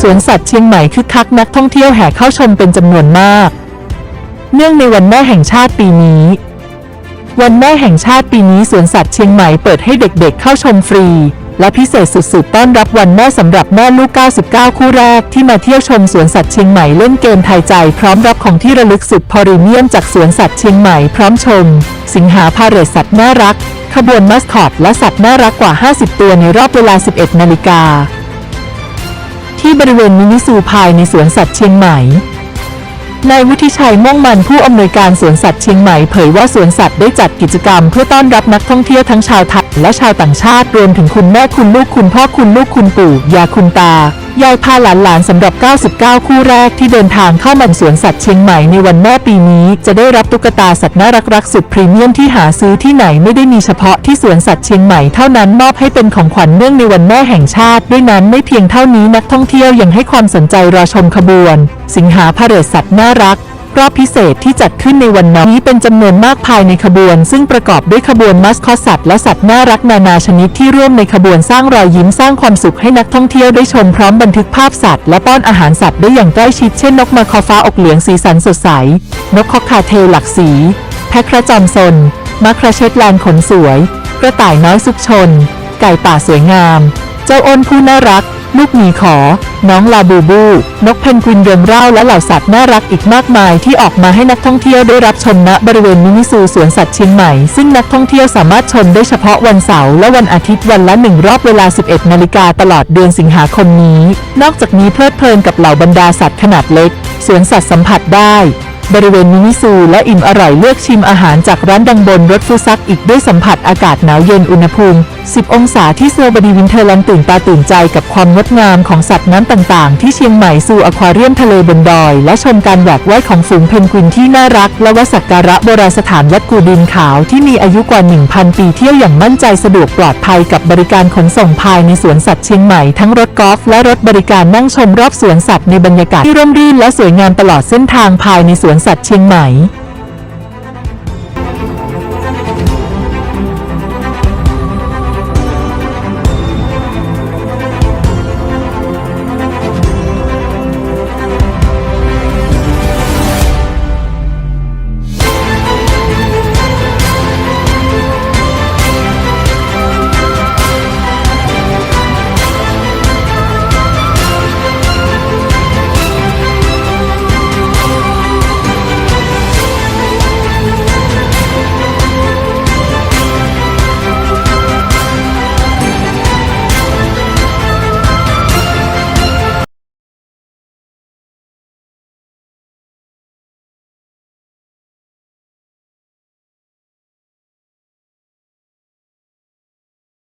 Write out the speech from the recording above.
สวนสัตว์เชียงใหม่คึกคักนักท่องเที่ยวแห่เข้าชมเป็นจำนวนมาก เนื่องในวันแม่แห่งชาติปีนี้ วันแม่แห่งชาติปีนี้สวนสัตว์เชียงใหม่เปิดให้เด็กๆเข้าชมฟรี และพิเศษสุดๆ ต้อนรับวันแม่สำหรับแม่ลูก 99 คู่แรกที่มาเที่ยวชมสวนสัตว์เชียงใหม่เล่นเกมทายใจ พร้อมรับของที่ระลึกสุดพอรีเมียมจากสวนสัตว์เชียงใหม่พร้อมชม สิงหาพาเหรดสัตว์น่ารัก ขบวนมัสคอตและสัตว์น่ารักกว่า 50 ตัวในรอบเวลา 11 นาฬิกา ที่บริเวณมินิซูภายในสวนสัตว์เชียงใหม่ นายวุฒิชัยม่วงมันผู้อำนวยการสวนสัตว์เชียงใหม่เผยว่าสวนสัตว์ได้จัดกิจกรรม เพื่อต้อนรับนักท่องเที่ยวทั้งชาวไทยและชาวต่างชาติรวมถึงคุณแม่คุณลูกคุณพ่อคุณลูกคุณปู่ยาคุณตา ยายพาหลานๆสำหรับ 99 คู่แรกที่เดินทางเข้ามาสวนสัตว์เชียงใหม่ในวันแม่ปีนี้ จะได้รับตุ๊กตาสัตว์น่ารักๆสุดพรีเมียมที่หาซื้อที่ไหนไม่ได้มีเฉพาะที่สวนสัตว์เชียงใหม่เท่านั้นมอบให้เป็นของขวัญเนื่องในวันแม่แห่งชาติ ด้วยนั้นไม่เพียงเท่านี้นักท่องเที่ยวยังให้ความสนใจรอชมขบวน สิงหาพาเหรดสัตว์น่ารัก รอบพิเศษที่จัดขึ้นในวันนี้เป็นจำนวนมากภายในขบวน ซึ่งประกอบด้วยขบวนมัสคอตสัตว์และสัตว์น่ารักนานาชนิดที่ร่วมในขบวนสร้างรอยยิ้มสร้างความสุขให้นักท่องเที่ยวได้ชมพร้อมบันทึกภาพสัตว์และป้อนอาหารสัตว์ได้อย่างใกล้ชิดเช่นนกมาคอฟ้าอกเหลืองสีสันสดใส นกคอคาเทลหลักสี แพะกระจอมซนมัคราเชตแลนขนสวย กระต่ายน้อยสุกชน ไก่ป่าสวยงาม เจ้าอ้นผู้น่ารัก ลูกหมีขอ น้องลาบูบู นกเพนกวินเริงร่าและเหล่าสัตว์น่ารักอีกมากมายที่ออกมาให้นักท่องเที่ยวได้รับชมณบริเวณมินิซูสวนสัตว์เชียงใหม่ ซึ่งนักท่องเที่ยวสามารถชมได้เฉพาะวันเสาร์และวันอาทิตย์วันละหนึ่งรอบเวลา 11 นาฬิกาตลอดเดือนสิงหาคมนี้ นอกจากนี้เพลิดเพลินกับเหล่าบรรดาสัตว์ขนาดเล็ก สวนสัตว์สัมผัสได้บริเวณมินิซูและอิ่มอร่อยเลือกชิมอาหารจากร้านดังบนรถฟูซักอีกด้วยสัมผัสอากาศหนาวเย็นอุณหภูมิ 10 องศาที่เซอร์บดีวินเทอร์แลนด์ตื่นตาตื่นใจกับความงดงามของสัตว์น้ำต่างๆ ที่เชียงใหม่ซูอควาเรียมทะเลบนดอย และชมการแหวกว่ายของฝูงเพนกวินที่น่ารัก และวัสักการะโบราณสถานวัดกูดินขาวที่มีอายุกว่า 1,000 ปีเที่ยวอย่างมั่นใจสะดวกปลอดภัยกับบริการขนส่งภายในสวนสัตว์เชียงใหม่ทั้งรถกอล์ฟและรถบริการนั่งชมรอบสวนสัตว์ในบรรยากาศที่ร่มรื่นและสวยงามตลอดเส้นทางภายในสวนสัตว์เชียงใหม่